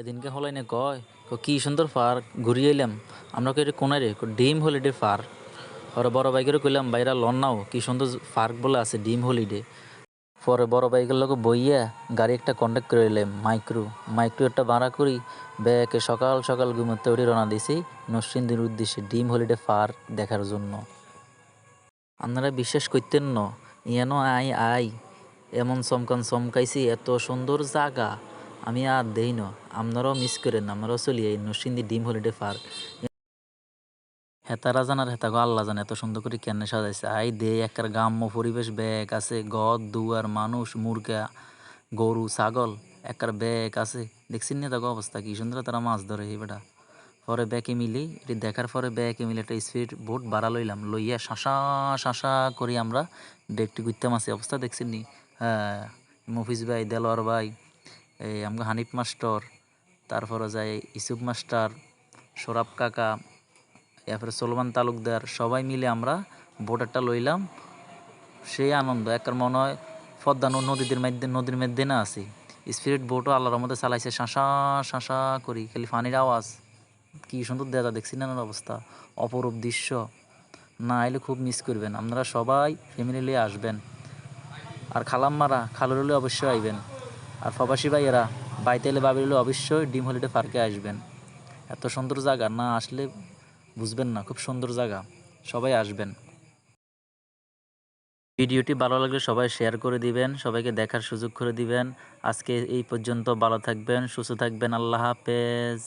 এদিনকে হলাই না কয় কি সুন্দর পার্ক ঘুরিয়ে এলাম। আমরা এটা কোনায় রে? ডিম হলিডে পার্ক পরে বড় বাইকেরও কইলাম বাইরা লন নাও, কি সুন্দর পার্ক বলে আছে ডিম হলিডে পরে বড় বাইকের লোক বইয়া গাড়ি একটা কন্ট্যাক্ট করে এলাম, মাইক্রো মাইক্রো একটা ভাড়া করি, ব্যাকে সকাল সকাল ঘুমোতে উঠে রওনা দিছি, নরসিংদীর উদ্দেশ্যে ডিম হলিডে পার্ক দেখার জন্য। আপনারা বিশ্বাস করতেন ন, ইয়ানো আই আই, এমন চমকান চমকাইছি, এত সুন্দর জায়গা আমি আর দেই না। আপনারাও মিস করেন আমরাও চলি এই নরসিংদী ডিম হলিডে পার্ক হেতারা জানার হেতাগো আল্লাহ জানে, এত সুন্দর করে কেন সাজাইছে। আই দে একার গ্রাম্য পরিবেশ ব্যাগ আছে ঘর দুয়ার, মানুষ, মুরগা, গরু, ছাগল একার ব্যাগ আছে। দেখছেন না তাকে অবস্থা, কি সুন্দর তারা মাছ ধরে এই বেটা। পরে ব্যাকে মিলি, এটি দেখার পরে ব্যাকে মিলে একটা স্পিড বোট বাড়া লইলাম, লইয়া শাসা শাসা করি আমরা। ডেকটি ঘুরতে মাসি অবস্থা দেখছেন নি? হ্যাঁ মফিজ ভাই, দেলোয়ার ভাই এই আমাকে হানিফ মাস্টার তারপরে যায় ইসুফ মাস্টার সরাব কাকা, এরপরে সলমান তালুকদার, সবাই মিলে আমরা বোটারটা লইলাম। সেই আনন্দ একার মনে হয় পদ্মা নদীদের মধ্যে, নদীর মধ্যে না আছি। স্পিরিট বোটও আল্লাহর মধ্যে চালাইছে শাঁসা শাঁসা করি, খালি পানির আওয়াজ। কি সুন্দর দেখা দেখছি না অবস্থা, অপরূপ দৃশ্য। না এলে খুব মিস করবেন, আপনারা সবাই ফ্যামিলি নিয়ে আসবেন। আর খালাম মারা খালুর হলে অবশ্যই আইবেন। আর প্রবাসী ভাইয়েরা বাইতে এলে বাবিলে অবশ্যই ডিম হলিডে পার্কে আসবেন। এত সুন্দর জায়গা, না আসলে বুঝবেন না, খুব সুন্দর জায়গা। সবাই আসবেন। ভিডিওটি ভালো লাগলে সবাই শেয়ার করে দিবেন, সবাইকে দেখার সুযোগ করে দিবেন। আজকে এই পর্যন্ত ভালো থাকবেন, সুস্থ থাকবেন, আল্লাহ হাফেজ।